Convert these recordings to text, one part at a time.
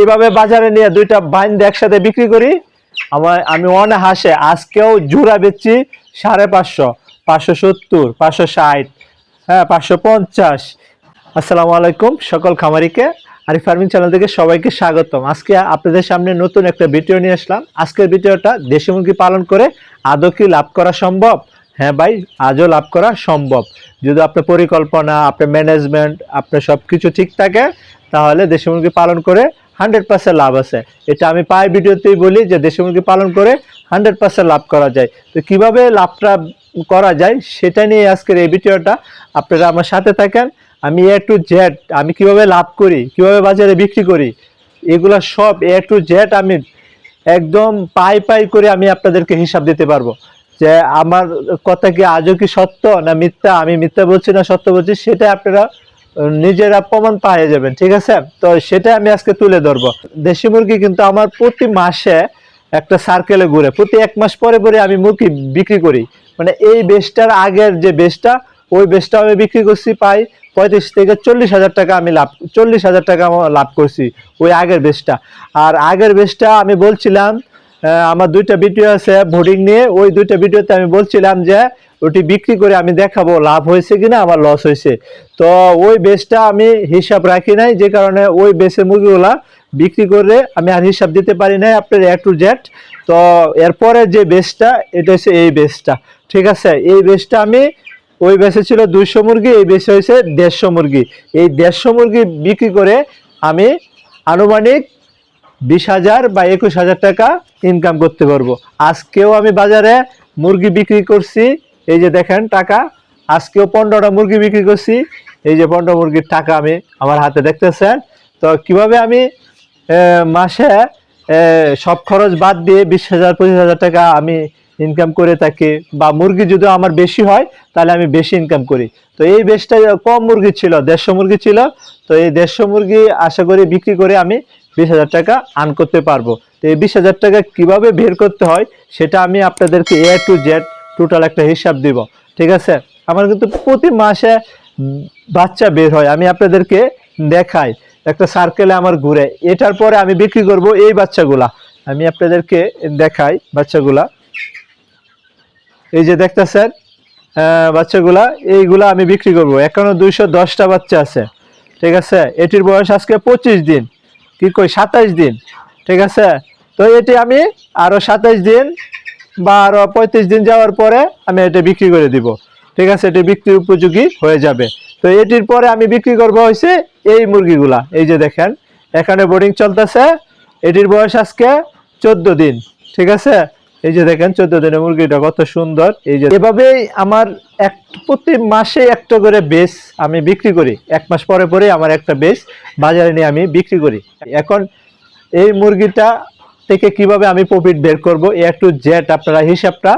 এইভাবে বাজারে নিয়ে দুইটা বাইন একসাথে বিক্রি করি। আমার আমি অনেক হাসে আজকেও জোড়া বেচছি সাড়ে পাঁচশো পাঁচশো সত্তর, পাঁচশো ষাট হ্যাঁ পাঁচশো পঞ্চাশ। আসসালামু আলাইকুম সকল খামারিকে, আরিফ ফার্মিং চ্যানেল থেকে সবাইকে স্বাগতম। আজকে আপনাদের সামনে নতুন একটা ভিডিও নিয়ে আসলাম। আজকের ভিডিওটা দেশি মুরগি পালন করে আদৌ কি লাভ করা সম্ভব? হ্যাঁ ভাই, আজও লাভ করা সম্ভব। যদি আপনার পরিকল্পনা, আপনার ম্যানেজমেন্ট আপনার সব কিছু ঠিক থাকে, তাহলে দেশি মুরগি পালন করে হান্ড্রেড পার্সেন্ট লাভ আছে। এটা আমি পাই ভিডিওতেই বলি যে দেশি মুরগি পালন করে হান্ড্রেড পার্সেন্ট লাভ করা যায়। তো কীভাবে লাভটা করা যায় সেটা নিয়ে আজকের এই ভিডিওটা আপনারা আমার সাথে থাকেন। আমি এ টু জেড আমি কীভাবে লাভ করি, কীভাবে বাজারে বিক্রি করি, এগুলো সব এ টু জেড আমি একদম পাই পাই করে আমি আপনাদেরকে হিসাব দিতে পারব। যে আমার কথা কি আজও কি সত্য না মিথ্যা? আমি মিথ্যা বলছি না সত্য বলছি? সেটা আপনারা নিজেরা প্রমাণ পাওয়া যাবেন, ঠিক আছে? তো সেটা আমি আজকে তুলে ধরবো। দেশি মুরগি কিন্তু আমার প্রতি মাসে একটা সার্কেলে ঘুরে, প্রতি এক মাস পরে পরে আমি মুরগি বিক্রি করি। মানে এই বেশটার আগের যে বেশটা ওই বেশটা আমি বিক্রি করছি পাই পঁয়ত্রিশ থেকে চল্লিশ হাজার টাকা আমি লাভ, চল্লিশ হাজার টাকা লাভ করছি ওই আগের বেশটা আর আগের বেশটা আমি বলছিলাম আমার দুইটা ভিডিও আছে ভোটিং নিয়ে, ওই দুইটা ভিডিওতে আমি বলছিলাম যে ওটি বিক্রি করে আমি দেখাবো লাভ হয়েছে কিনা আমার লস হয়েছে। তো ওই বেসটা আমি হিসাব রাখি নাই, যে কারণে ওই বেসের মুরগিগুলা বিক্রি করে আমি আর হিসাব দিতে পারি নাই আপনার এ টু জেড তো এরপরে যে বেসটা এটা হচ্ছে এই বেসটা ঠিক আছে? এই বেসটা আমি, ওই বেসে ছিল দুইশো মুরগি, এই বেসে হয়েছে দেড়শো মুরগি। এই দেড়শো মুরগি বিক্রি করে আমি আনুমানিক বিশ হাজার বা একুশ হাজার টাকা ইনকাম করতে পারব। আজকেও আমি বাজারে মুরগি বিক্রি করছি এই যে দেখেন টাকা, আজকেও পনেরোটা মুরগি বিক্রি করছি। এই যে পনেরো মুরগির টাকা আমি আমার হাতে দেখতেছেন। তো কীভাবে আমি মাসে সব খরচ বাদ দিয়ে বিশ হাজার, পঁচিশ হাজার টাকা আমি ইনকাম করে থাকি, বা মুরগি যদি আমার বেশি হয়, তাহলে আমি বেশি ইনকাম করি। তো এই বেশটা কম মুরগি ছিল, দেড়শো মুরগি ছিল। তো এই দেড়শো মুরগি আশা করি বিক্রি করে আমি বিশ হাজার টাকা আর্ন করতে পারব। তো এই বিশ হাজার টাকা কীভাবে বের করতে হয়, সেটা আমি আপনাদেরকে এ টু জেড টোটাল একটা হিসাব দিব, ঠিক আছে? আমার কিন্তু প্রতি মাসে বাচ্চা বের হয়, আমি আপনাদেরকে দেখাই, একটা সার্কেলে আমার ঘুরে, এটার পরে আমি বিক্রি করব এই বাচ্চাগুলা। আমি আপনাদেরকে দেখাই বাচ্চাগুলা। এই যে দেখতেছেন বাচ্চাগুলা, এইগুলা আমি বিক্রি করব। এখনও দুইশো দশটা বাচ্চা আছে, ঠিক আছে? এটির বয়স আজকে পঁচিশ দিন, কি কই সাতাইশ দিন, ঠিক আছে? তো এটি আমি আরও সাতাইশ দিন বা আরও পঁয়ত্রিশ দিন যাওয়ার পরে আমি এটা বিক্রি করে দিব। ঠিক আছে? এটি বিক্রির উপযোগী হয়ে যাবে। তো এটির পরে আমি বিক্রি করব হয়েছে এই মুরগিগুলা। এই যে দেখেন, এখানে বোর্ডিং চলতেছে। এটির বয়স আজকে চোদ্দ দিন। ঠিক আছে? এই যে দেখেন, চোদ্দ দিনের মুরগিটা কত সুন্দর। এই যে এভাবেই আমার এক, প্রতি মাসে একটা করে বেস আমি বিক্রি করি। এক মাস পরে পরে আমার একটা বেস বাজারে নিয়ে আমি বিক্রি করি। এখন এই মুরগিটা থেকে কীভাবে আমি প্রফিট বের করব, এ টু জেড আপনারা হিসাবটা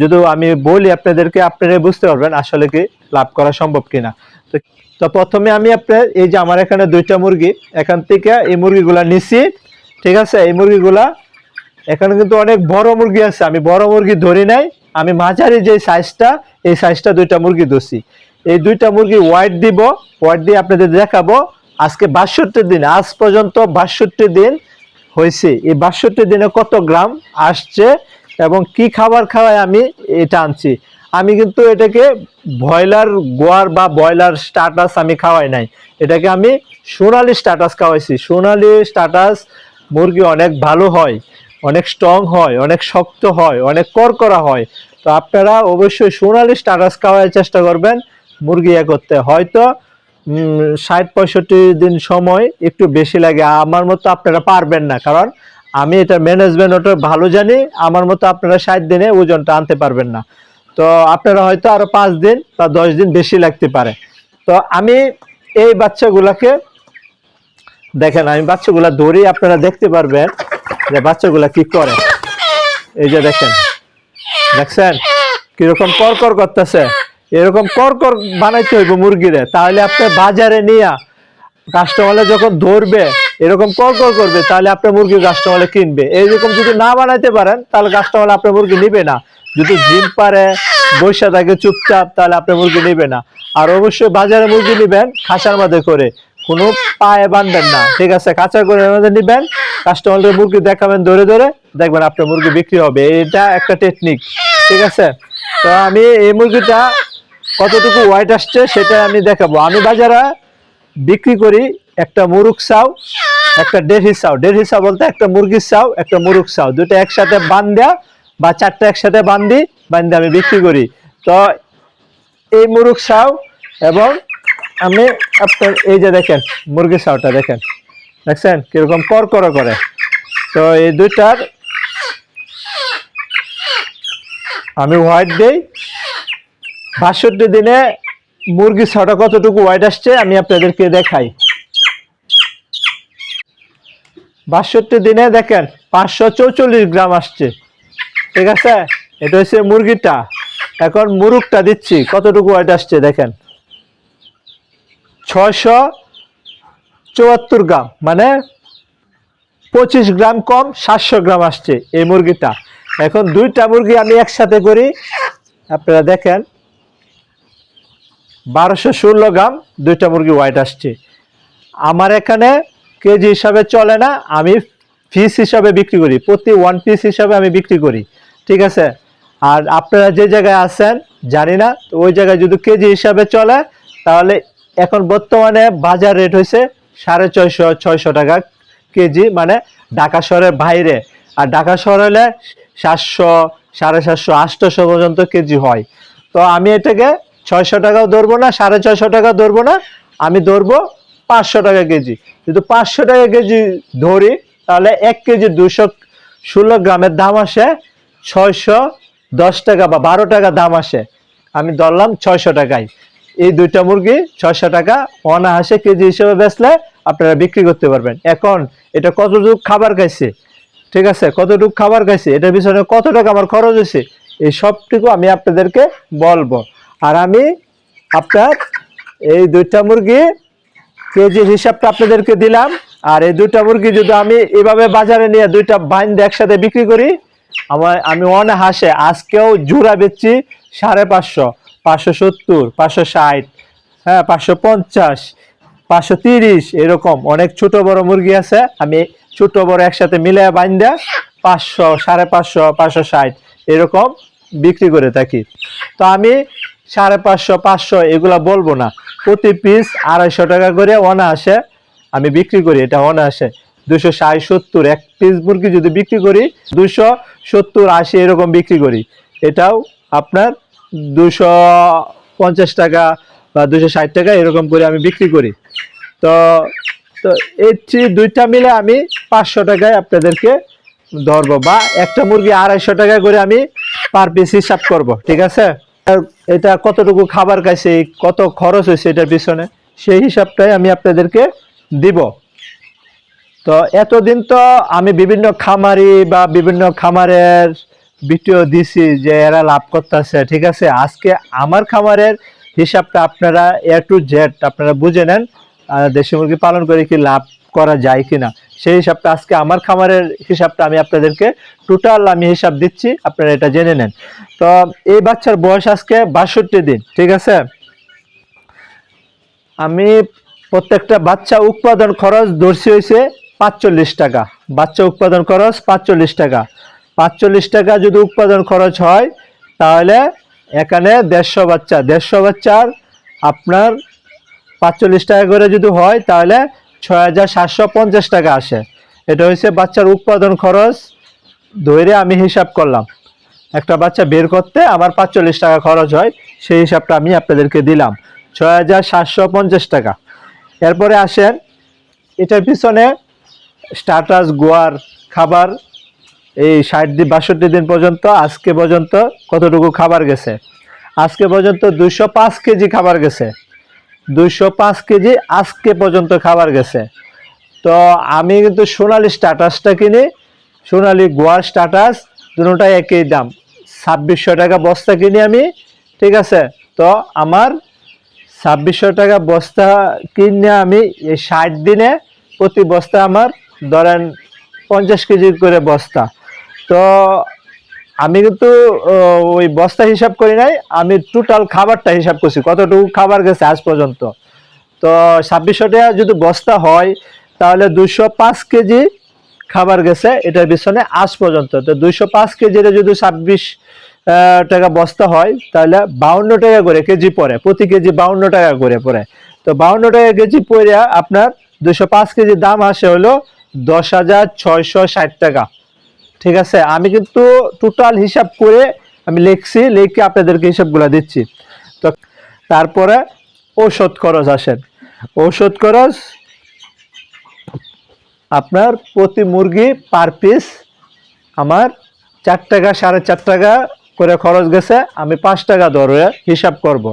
যদি আমি বলি আপনাদেরকে, আপনারা বুঝতে পারবেন আসলে কি লাভ করা সম্ভব কিনা। তো তো প্রথমে আমি আপনার, এই যে আমার এখানে দুইটা মুরগি, এখান থেকে এই মুরগিগুলা নিছি, ঠিক আছে? এই মুরগিগুলা, এখানে কিন্তু অনেক বড় মুরগি আছে, আমি বড় মুরগি ধরি নাই, আমি মাঝারি যে সাইজটা এই সাইজটা দুইটা মুরগি ধরছি। এই দুইটা মুরগি হোয়াইট দিব হোয়াইট দিয়ে আপনাদের দেখাবো, আজকে বাষট্টি দিন, আজ পর্যন্ত বাষট্টি দিন হয়েছে। এই বাষট্টি দিনে কত গ্রাম আসছে এবং কি খাবার খাওয়ায় আমি এটা আনছি। আমি কিন্তু এটাকে ব্রয়লার গোয়ার বা ব্রয়লার স্টাটাস আমি খাওয়াই নাই। এটাকে আমি সোনালি স্টাটাস খাওয়াইছি। সোনালি স্টাটাস মুরগি অনেক ভালো হয়, অনেক স্ট্রং হয়, অনেক শক্ত হয়, অনেক করকরা হয়। তো আপনারা অবশ্যই সোনালি স্টাটাস খাওয়ার চেষ্টা করবেন, মুরগি ইয়ে করতে হয়তো ষাট, পঁয়ষট্টি দিন সময় একটু বেশি লাগে। আমার মতো আপনারা পারবেন না, কারণ আমি এটা ম্যানেজমেন্ট ওটা ভালো জানি, আমার মতো আপনারা ষাট দিনে ওজনটা আনতে পারবেন না। তো আপনারা হয়তো আরও পাঁচ দিন বা দশ দিন বেশি লাগতে পারে। তো আমি এই বাচ্চাগুলাকে দেখেন, আমি বাচ্চাগুলা ধরেই আপনারা দেখতে পারবেন যে বাচ্চাগুলা কি করে। এই যে দেখেন, দেখছেন? কীরকম কর করতেছে। এরকম করকর বানাইতে হইব মুরগিরে। তাহলে আপনি বাজারে নিয়ে কাস্টমারে যখন ধরবে, এরকম করকর করবে, তাহলে আপনার মুরগি কাস্টমারে কিনবে। এইরকম যদি না বানাইতে পারেন, তাহলে কাস্টমার আপনার মুরগি নিবে না। যদি জিম পারে বৈশা থাকে চুপচাপ, তাহলে আপনার মুরগি নিবে না। আর অবশ্যই বাজারে মুরগি নিবেন খাসার মধ্যে করে। কোনো পায়ে বাঁধবেন না। ঠিক আছে কাঁচা করে মধ্যে নিবেন কাস্টমারদের মুরগি দেখাবেন ধরে ধরে, দেখবেন আপনার মুরগি বিক্রি হবে। এটা একটা টেকনিক ঠিক আছে? তো আমি এই মুরগিটা কতটুকু ওয়াইট আসছে সেটা আমি দেখাবো। আমি বাজারে বিক্রি করি একটা মুরুগ চাও একটা দেড়হি চাও দেড়হি চাও বলতে একটা মুরগির চাও একটা মুরুগ চাও দুটো একসাথে বান্ধা বা চারটা একসাথে বান্ধি, বান্ধে আমি বিক্রি করি। তো এই মুরুগ চাও এবং আমি আপনার, এই যে দেখেন মুরগির চাওটা দেখেন। দেখছেন? কীরকম কর করে। করে তো এই দুইটার আমি হোয়াইট দেই বাষট্টি দিনে মুরগির ছাওটা কতটুকু হোয়াইট আসছে আমি আপনাদেরকে দেখাই। বাষট্টি দিনে দেখেন পাঁচশো চৌচল্লিশ গ্রাম আসছে। ঠিক আছে? এটা হচ্ছে মুরগিটা। এখন মুরুগটা দিচ্ছি, কতটুকু হোয়াইট আসছে দেখেন। ছয়শো চুয়াত্তর গ্রাম মানে পঁচিশ গ্রাম কম সাতশো গ্রাম আসছে এই মুরগিটা। এখন দুইটা মুরগি আমি একসাথে করি। আপনারা দেখেন। বারোশো ষোলো গ্রাম দুইটা মুরগি হোয়াইট আসছে। আমার এখানে কেজি হিসাবে চলে না, আমি পিস হিসাবে বিক্রি করি, প্রতি ওয়ান পিস হিসাবে আমি বিক্রি করি, ঠিক আছে? আর আপনারা যে জায়গায় আছেন, জানি না, তো ওই জায়গায় যদি কেজি হিসাবে চলে, তাহলে এখন বর্তমানে বাজার রেট হয়েছে সাড়ে ছয়শো ছয়শো টাকা কেজি মানে ঢাকা শহরের বাইরে। আর ঢাকা শহর হলে সাতশো, সাড়ে সাতশো আটশোশো পর্যন্ত কেজি হয়। তো আমি এটাকে ছয়শো টাকাও ধরবো না, সাড়ে ছয়শো টাকা ধরবো না, আমি ধরবো পাঁচশো টাকা কেজি। যদি পাঁচশো টাকা কেজি ধরি, তাহলে এক কেজি দুশো ষোলো গ্রামের দাম আসে ছয়শো দশ টাকা বা বারো টাকা দাম আসে। আমি ধরলাম ছয়শো টাকায়। এই দুইটা মুরগি ছয়শো টাকা অনাহাসে কেজি হিসেবে বেচলে আপনারা বিক্রি করতে পারবেন। এখন এটা কতটুকু খাবার খাইছে? ঠিক আছে, কতটুকু খাবার খাইছে? এটার পিছনে কত টাকা আমার খরচ হয়েছে? এই সবটুকু আমি আপনাদেরকে বলব। আর আমি আপনার এই দুইটা মুরগি কেজির হিসাবটা আপনাদেরকে দিলাম। আর এই দুইটা মুরগি যদি আমি এভাবে বাজারে নিয়ে দুইটা বাইন্ড একসাথে বিক্রি করি, আমার আমি অনাহাসে আজকেও জোড়া বেচছি সাড়ে পাঁচশো পাঁচশো সত্তর, পাঁচশো ষাট হ্যাঁ পাঁচশো পঞ্চাশ, পাঁচশো তিরিশ, এরকম অনেক ছোট বড় মুরগি আছে। আমি ছোট বড় একসাথে মিলে বাইন্দা পাঁচশো, সাড়ে পাঁচশো পাঁচশো ষাট, এরকম বিক্রি করে থাকি। তো আমি সাড়ে পাঁচশো পাঁচশো, এগুলা বলব না। প্রতি পিস আড়াইশো টাকা করে অনায়াসে আমি বিক্রি করি, এটা অনায়াসে। দুশো ষাট, সত্তর, এক পিস মুরগি যদি বিক্রি করি দুশো সত্তর, আশি এরকম বিক্রি করি। এটাও আপনার দুশো পঞ্চাশ টাকা বা দুশো ষাট টাকা এরকম করে আমি বিক্রি করি। তো তো এই দুইটা মিলে আমি পাঁচশো টাকায় আপনাদেরকে ধরবো বা একটা মুরগি আড়াইশো টাকা করে আমি পার পিস হিসাব করব, ঠিক আছে? এটা কতটুকু খাবার খাইছে, কত খরচ হয়েছে এটার পিছনে, সেই হিসাবটাই আমি আপনাদেরকে দিব। তো এতদিন তো আমি বিভিন্ন খামারি বা বিভিন্ন খামারের ভিডিও দিছি যে এরা লাভ করতেছে, ঠিক আছে? আজকে আমার খামারের হিসাবটা আপনারা এ টু জেড আপনারা বুঝে নেন দেশি মুরগি পালন করে কি লাভ করা যায় কিনা। সেই হিসাবটা আজকে আমার খামারের হিসাবটা আমি আপনাদেরকে টোটাল আমি হিসাব দিচ্ছি, আপনারা এটা জেনে নেন। তো এই বাচ্চার বয়স আজকে বাষট্টি দিন, ঠিক আছে? আমি প্রত্যেকটা বাচ্চা উৎপাদন খরচ ধরছি হয়েছে পাঁচচল্লিশ টাকা। বাচ্চা উৎপাদন খরচ পাঁচচল্লিশ টাকা। পাঁচচল্লিশ টাকা যদি উৎপাদন খরচ হয়, তাহলে এখানে দেড়শো বাচ্চা। দেড়শো বাচ্চার আপনার পাঁচচল্লিশ টাকা করে যদি হয়, তাহলে ছয় হাজার সাতশো পঞ্চাশ টাকা আসে। এটা হচ্ছে বাচ্চার উৎপাদন খরচ ধরে আমি হিসাব করলাম। একটা বাচ্চা বের করতে আমার পাঁচচল্লিশ টাকা খরচ হয়, সেই হিসাবটা আমি আপনাদেরকে দিলাম। ছয় হাজার সাতশো পঞ্চাশ টাকা। এরপরে আসেন, এটার পিছনে স্টার্টাস গোয়ার খাবার, এই ষাট দিন, বাষট্টি দিন পর্যন্ত, আজকে পর্যন্ত কতটুকু খাবার গেছে? আজকে পর্যন্ত দুশো পাঁচ কেজি খাবার গেছে। দুইশো পাঁচ কেজি আজকে পর্যন্ত খাবার গেছে। তো আমি কিন্তু সোনালি স্টাটাসটা কিনি, সোনালি গোয়ার স্টাটাস দুটোটাই একই দাম। ছাব্বিশশো টাকা বস্তা কিনি আমি, ঠিক আছে? তো আমার ছাব্বিশশো টাকা বস্তা কিনে আমি এই ষাট দিনে প্রতি বস্তা আমার ধরেন পঞ্চাশ কেজি করে বস্তা। তো আমি কিন্তু ওই বস্তা হিসাব করি নাই, আমি টোটাল খাবারটা হিসাব করছি, কতটুকু খাবার গেছে আজ পর্যন্ত। তো ছাব্বিশশো টাকা যদি বস্তা হয়, তাহলে দুশো পাঁচ কেজি খাবার গেছে এটার পিছনে আজ পর্যন্ত। তো দুইশো পাঁচ কেজির যদি ছাব্বিশ টাকা বস্তা হয়, তাহলে বাউন্ন টাকা করে কেজি পড়ে, প্রতি কেজি বাউন্ন টাকা করে পড়ে। তো বাউন্ন টাকা কেজি পড়ে আপনার দুশো পাঁচ কেজি দাম আসে হলো দশ হাজার ছয়শো ষাট টাকা। ঠিক আছে? আমি কিন্তু টোটাল হিসাব করে আমি লিখছি, লিখে আপনাদেরকে হিসাবগুলো দিচ্ছি। তো তারপরে ঔষধ খরচ আসেন। ঔষধ খরচ আপনার প্রতি মুরগি পার পিস আমার চার টাকা, সাড়ে চার টাকা করে খরচ গেছে। আমি পাঁচ টাকা ধরে হিসাব করব।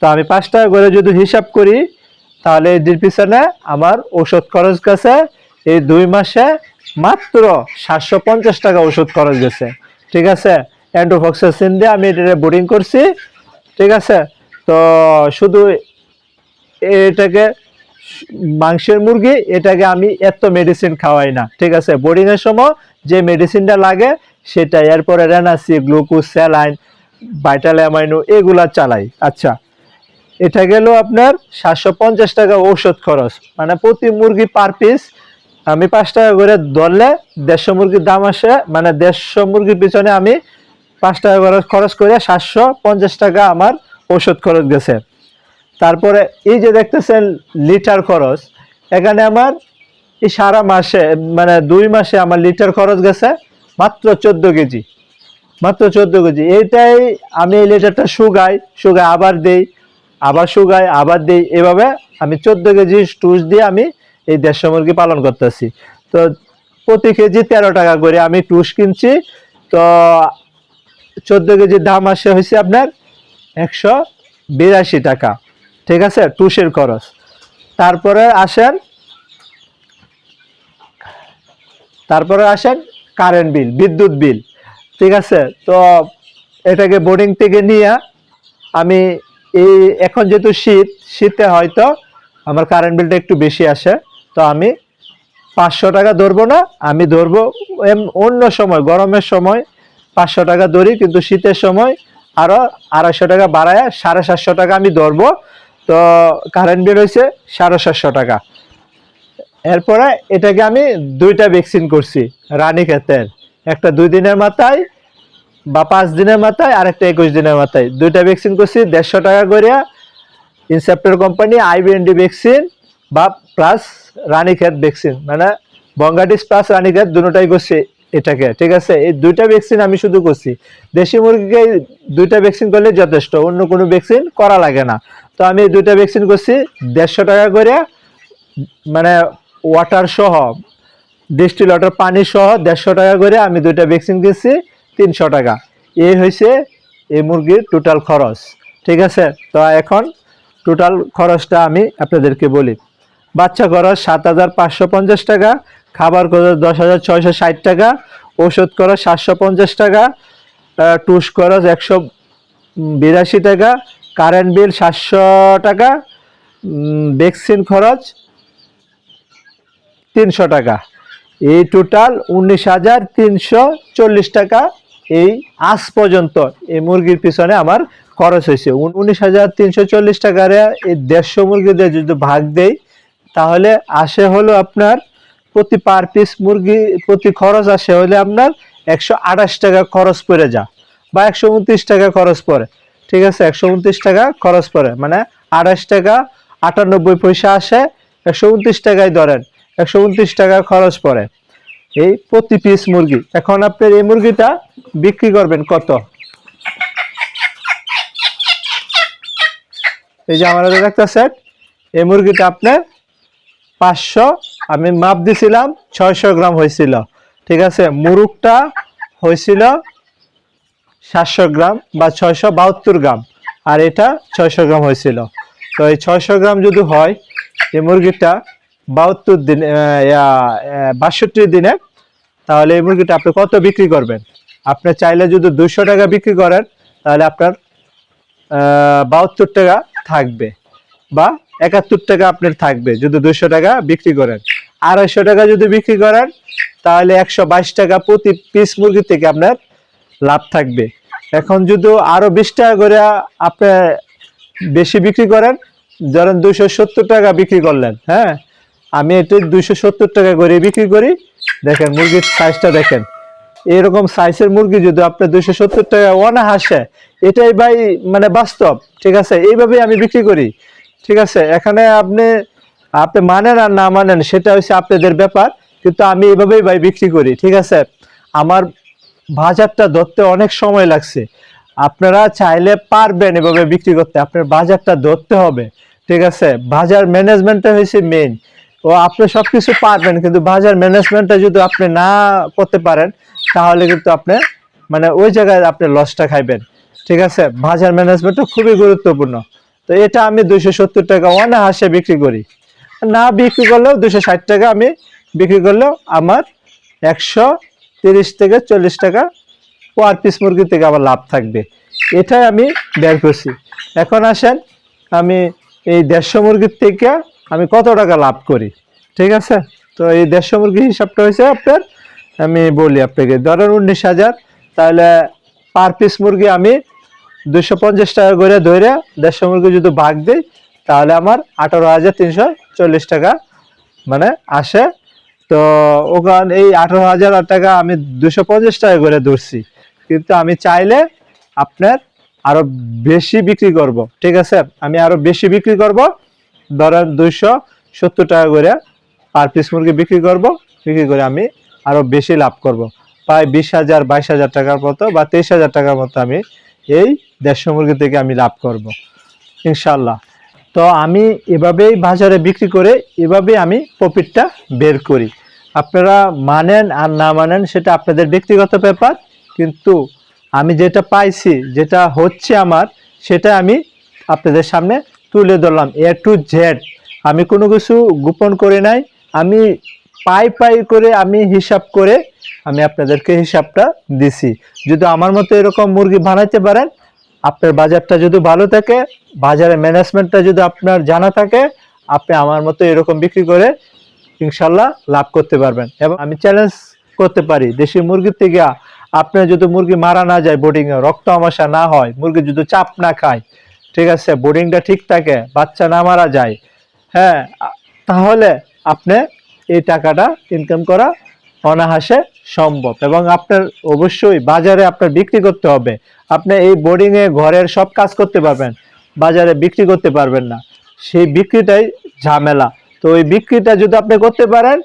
তো আমি পাঁচ টাকা করে যদি হিসাব করি, তাহলে এর পিছনে আমার ওষুধ খরচ গেছে। এই দুই মাসে মাত্র সাতশো পঞ্চাশ টাকা ওষুধ খরচ গেছে। ঠিক আছে? অ্যান্ড্রোফক্সাসিন দিয়ে আমি এটা বোর্ডিং করছি। ঠিক আছে? তো শুধু এটাকে মাংসের মুরগি, এটাকে আমি এত মেডিসিন খাওয়াই না। ঠিক আছে? বোর্ডিং এর সময় যে মেডিসিনটা লাগে, সেটা এরপরে রেনাসি গ্লুকোজ স্যালাইন ভাইটাল অ্যামাইনো এগুলা চালাই। আচ্ছা এটা গেল আপনার সাতশো পঞ্চাশ টাকা ঔষধ খরচ। মানে প্রতি মুরগি পার পিস আমি পাঁচ টাকা করে ধরলে দেড়শো মুরগির দাম আসে মানে দেড়শো মুরগির পিছনে আমি পাঁচ টাকা করে খরচ করে সাতশো পঞ্চাশ টাকা আমার ওষুধ খরচ গেছে। তারপরে এই যে দেখতেছেন লিটার খরচ, এখানে আমার এই সারা মাসে মানে দুই মাসে আমার লিটার খরচ গেছে মাত্র চোদ্দ কেজি, মাত্র চোদ্দ কেজি। এইটাই আমি এই লিটারটা শুকাই শুকাই আবার দেই, আবার শুকাই, আবার দেই, এভাবে আমি চোদ্দ কেজি টুস দিয়ে আমি এই দেড়শো মুরগি পালন করতেছি। তো প্রতি কেজি তেরো টাকা করে আমি টুস কিনছি। তো চোদ্দ কেজির দাম আসে হয়েছে আপনার একশো বিরাশি টাকা। ঠিক আছে? টুসের খরচ। তারপরে আসেন তারপরে আসেন কারেন্ট বিল বিদ্যুৎ বিল ঠিক আছে? তো এটাকে বোর্ডিং থেকে নিয়ে আমি এই, এখন যেহেতু শীত, শীতে হয়তো আমার কারেন্ট বিলটা একটু বেশি আসে। তো আমি পাঁচশো টাকা ধরবো না, আমি ধরবো অন্য সময়, গরমের সময় পাঁচশো টাকা ধরি, কিন্তু শীতের সময় আরও আড়াইশো টাকা বাড়ায় সাড়ে সাতশো টাকা আমি ধরবো। তো কারেন্ট বিল হয়েছে সাড়ে সাতশো টাকা। এরপরে এটাকে আমি দুইটা ভ্যাকসিন করছি রানী ক্ষেতের একটা দুই দিনের মাথায় বা পাঁচ দিনের মাথায় আর একটা একুশ দিনের মাথায়। দুইটা ভ্যাকসিন করছি, দেড়শো টাকা করে ইনসেপ্টর কোম্পানি আইবিএনডি ভ্যাকসিন বা প্লাস রানীক্ষেত ভ্যাকসিন মানে বঙ্গাডিস প্লাস রানীক্ষেত দুটোটাই করছি এটাকে, ঠিক আছে? এই দুইটা ভ্যাকসিন আমি শুধু করছি। দেশি মুরগিকে দুইটা ভ্যাকসিন করলে যথেষ্ট, অন্য কোনো ভ্যাকসিন করা লাগে না। তো আমি এই দুইটা ভ্যাকসিন করছি, দেড়শো টাকা করে মানে ওয়াটার সহ ডিস্টিল ওয়াটার পানি সহ দেড়শো টাকা করে আমি দুইটা ভ্যাকসিন কিনছি তিনশো টাকা। এই হয়েছে এই মুরগির টোটাল খরচ, ঠিক আছে? তো এখন টোটাল খরচটা আমি আপনাদেরকে বলি। বাচ্চা খরচ সাত হাজার পাঁচশো পঞ্চাশ টাকা, খাবার খরচ দশ হাজার ছয়শো ষাট টাকা ওষুধ খরচ সাতশো পঞ্চাশ টাকা টুস খরচ একশো বিরাশি টাকা কারেন্ট বিল সাতশো টাকা ভ্যাকসিন খরচ তিনশো টাকা। এই টোটাল উনিশ হাজার তিনশো চল্লিশ টাকা এই আজ পর্যন্ত এই মুরগির পিছনে আমার খরচ হয়েছে। উনিশ হাজার তিনশো চল্লিশ টাকার এই দেড়শো মুরগিদের যদি ভাগ দেই তাহলে আসে হলো আপনার প্রতি পার পিস মুরগি প্রতি খরচ আসে হলে আপনার একশো আঠাশ টাকা খরচ পড়ে যা বা একশো উনত্রিশ টাকা খরচ পড়ে। ঠিক আছে? একশো উনত্রিশ টাকা খরচ পড়ে। মানে আঠাশ টাকা আটানব্বই পয়সা আসে, একশো উনত্রিশ টাকায় ধরেন, একশো উনত্রিশ টাকা খরচ পড়ে এই প্রতি পিস মুরগি। এখন আপনার এই মুরগিটা বিক্রি করবেন কত? এই যে আমাদের দেখতেছেন, এই মুরগিটা আপনার পাঁচশো, আমি মাপ দিছিলাম, ছয়শো গ্রাম হয়েছিল। ঠিক আছে? মুরুগটা হয়েছিল সাতশো গ্রাম বা ছয়শো বাহাত্তর গ্রাম। আর এটা ছয়শো গ্রাম হয়েছিল। তো এই ছয়শো গ্রাম যদি হয়, এই মুরগিটা বাহাত্তর দিন বাষট্টি দিনে, তাহলে এই মুরগিটা আপনি কত বিক্রি করবেন? আপনি চাইলে যদি দুশো টাকা বিক্রি করেন, তাহলে আপনার বাহাত্তর টাকা থাকবে। বা একাত্তর টাকা আপনার থাকবে, যদি দুশো টাকা বিক্রি করেন। আড়াইশো টাকা যদি বিক্রি করেন, তাহলে একশো বাইশ টাকা প্রতি পিস মুরগি থেকে আপনার লাভ থাকবে। এখন যদি আরও বিশ টাকা করে আপনি বেশি বিক্রি করেন, ধরেন দুইশো সত্তর টাকা বিক্রি করলেন হ্যাঁ? আমি এটা দুইশো সত্তর টাকা করে বিক্রি করি, দেখেন মুরগির সাইজটা দেখেন। এরকম সাইজের মুরগি যদি আপনার দুইশো সত্তর টাকা ওনা হাসে এটাই ভাই মানে বাস্তব, ঠিক আছে? এইভাবেই আমি বিক্রি করি। ঠিক আছে? এখানে আপনি আপনি মানেন আর না মানেন, সেটা হচ্ছে আপনাদের ব্যাপার। কিন্তু আমি এভাবেই ভাই বিক্রি করি, ঠিক আছে? আমার বাজারটা ধরতে অনেক সময় লাগছে। আপনারা চাইলে পারবেন এভাবে বিক্রি করতে, আপনার বাজারটা ধরতে হবে, ঠিক আছে? বাজার ম্যানেজমেন্টটা হয়েছে মেইন ও, আপনি সবকিছু পারবেন, কিন্তু বাজার ম্যানেজমেন্টটা যদি আপনি না করতে পারেন, তাহলে কিন্তু আপনি মানে ওই জায়গায় আপনি লসটা খাইবেন, ঠিক আছে? বাজার ম্যানেজমেন্টটা খুবই গুরুত্বপূর্ণ। তো এটা আমি দুইশো সত্তর টাকা অনাহাসে বিক্রি করি। না বিক্রি করলেও দুশো ষাট টাকা আমি বিক্রি করলেও আমার একশো তিরিশ থেকে চল্লিশ টাকা পার পিস মুরগি থেকে আমার লাভ থাকবে। এটাই আমি বের করছি। এখন আসেন, আমি এই দেড়শো মুরগির থেকে আমি কত টাকা লাভ করি? ঠিক আছে? তো এই দেড়শো মুরগির হিসাবটা হয়েছে আপনার, আমি বলি আপনাকে, ধরেন উনিশ হাজার, তাহলে পার পিস মুরগি আমি দুশো পঞ্চাশ টাকা করে ধরে দেড়শো মুরগি যদি ভাগ দিই, তাহলে আমার আঠারো হাজার তিনশো চল্লিশ টাকা মানে আসে। তো ওখানে এই আঠারো হাজার টাকা আমি দুশো পঞ্চাশ টাকা করে ধরছি। কিন্তু আমি চাইলে আপনার আরও বেশি বিক্রি করব, ঠিক আছে? আমি আরও বেশি বিক্রি করব, ধরেন দুইশো সত্তর টাকা করে পার পিস মুরগি বিক্রি করব, বিক্রি করে আমি আরও বেশি লাভ করব। প্রায় বিশ হাজার, বাইশ হাজার টাকার মতো বা তেইশ হাজার টাকার মতো আমি এই দেড়শো মুরগি থেকে আমি লাভ করব ইনশাল্লাহ তো আমি এভাবেই বাজারে বিক্রি করে এভাবেই আমি প্রফিটটা বের করি। আপনারা মানেন আর না মানেন সেটা আপনাদের ব্যক্তিগত ব্যাপার, কিন্তু আমি যেটা পাইছি, যেটা হচ্ছে আমার, সেটা আমি আপনাদের সামনে তুলে ধরলাম এ টু জেড আমি কোনো কিছু গোপন করে নাই, আমি পাই পাই করে আমি হিসাব করে আমি আপনাদেরকে হিসাবটা দিছি। যদি আমার মতো এরকম মুরগি বানাইতে পারেন আপনার বাজারটা যদি ভালো থাকে, বাজারের ম্যানেজমেন্টটা যদি আপনার জানা থাকে, আপনি আমার মতো এরকম বিক্রি করে ইনশাল্লাহ লাভ করতে পারবেন। এবং আমি চ্যালেঞ্জ করতে পারি, দেশি মুরগির থেকে আপনার যদি মুরগি মারা না যায় বোর্ডিংয়ে রক্ত আমাশা না হয়, মুরগি যদি চাপ না খায়, ঠিক আছে বোর্ডিংটা ঠিক থাকে, বাচ্চা না মারা যায় হ্যাঁ তাহলে আপনি এই টাকাটা ইনকাম করা অনাহাসে সম্ভব। এবং আপনার অবশ্যই বাজারে আপনার বিক্রি করতে হবে। আপনি এই বোর্ডিংয়ে ঘরের সব কাজ করতে পারবেন, বাজারে বিক্রি করতে পারবেন না। সেই বিক্রিটাই ঝামেলা। তো ওই বিক্রিটা যদি আপনি করতে পারেন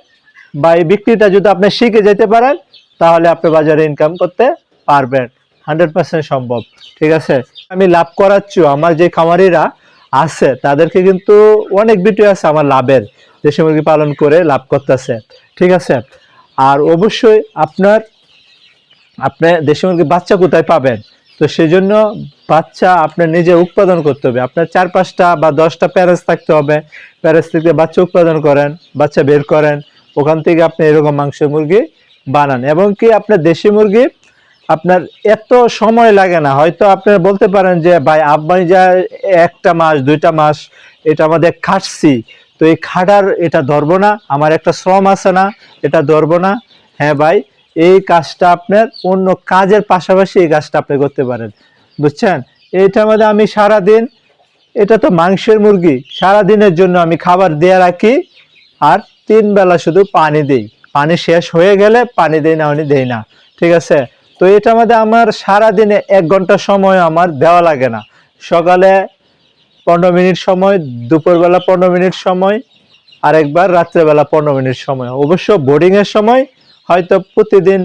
বা এই বিক্রিটা যদি আপনি শিখে যেতে পারেন, তাহলে আপনি বাজারে ইনকাম করতে পারবেন। হান্ড্রেড পার্সেন্ট সম্ভব। ঠিক আছে? আমি লাভ করাচ্ছি। আমার যে খামারিরা আছে, তাদেরকে কিন্তু অনেক ভিডিও আছে আমার লাভের। দেশি মুরগি পালন করে লাভ করতেছে। ঠিক আছে? আর অবশ্যই আপনার আপনার দেশি মুরগির বাচ্চা কোথায় পাবেন? তো সেই জন্য বাচ্চা আপনার নিজে উৎপাদন করতে হবে। আপনার চার পাঁচটা বা দশটা প্যারেস থাকতে হবে। প্যারেস থেকে বাচ্চা উৎপাদন করেন, বাচ্চা বের করেন। ওখান থেকে আপনি এরকম মাংস মুরগি বানান। এবং কি আপনার দেশি মুরগি আপনার এত সময় লাগে না। হয়তো আপনারা বলতে পারেন যে, ভাই আব্বাই যা, একটা মাস, দুইটা মাস, এটা আমাদের খাটছি। তো এই খাটার এটা ধরবো না, আমার একটা শ্রম আছে না, এটা ধরবো না। হ্যাঁ ভাই, এই কাজটা আপনার অন্য কাজের পাশাপাশি এই কাজটা আপনি করতে পারেন, বুঝছেন? এইটার মধ্যে আমি সারা দিন এটা তো মাংসের মুরগি সারা দিনের জন্য আমি খাবার দিয়ে রাখি, আর তিন বেলা শুধু পানি দিই। পানি শেষ হয়ে গেলে পানি দেই না, উনি দেই না, ঠিক আছে? তো এটার মধ্যে আমার সারা দিনে এক ঘণ্টা সময় আমার দেওয়া লাগে না। সকালে পনেরো মিনিট সময়, দুপুরবেলা পনেরো মিনিট সময় আর একবার রাত্রেবেলা পনেরো মিনিট সময়। অবশ্য বোর্ডিংয়ের সময় হয়তো প্রতিদিন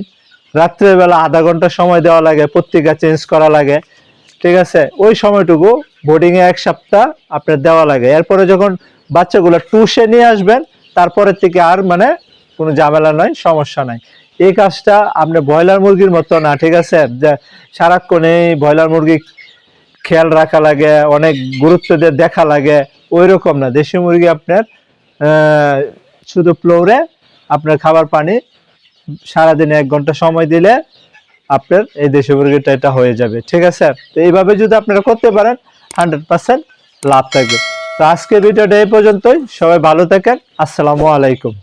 রাত্রেবেলা আধা ঘণ্টা সময় দেওয়া লাগে, পত্রিকা চেঞ্জ করা লাগে, ঠিক আছে? ওই সময়টুকু বোর্ডিংয়ে এক সপ্তাহ আপনার দেওয়া লাগে। এরপরে যখন বাচ্চাগুলো টুসে নিয়ে আসবেন, তারপরের থেকে আর মানে কোনো ঝামেলা নয় সমস্যা নাই। এই কাজটা আপনি ব্রয়লার মুরগির মতো না, ঠিক আছে? যে সারাক্ষণ এই ব্রয়লার মুরগি খেয়াল রাখা লাগে, অনেক গুরুত্ব দিয়ে দেখা লাগে ওই রকম না। দেশি মুরগি আপনার শুধু ফ্লোরে আপনার খাবার পানি, সারাদিনে এক ঘণ্টা সময় দিলে আপনার এই দেশি মুরগিটা এটা হয়ে যাবে। ঠিক আছে? তো এইভাবে যদি আপনারা করতে পারেন হান্ড্রেড পার্সেন্ট লাভ থাকবে। তো আজকের ভিডিওটা এই পর্যন্তই। সবাই ভালো থাকেন। আসসালামু আলাইকুম।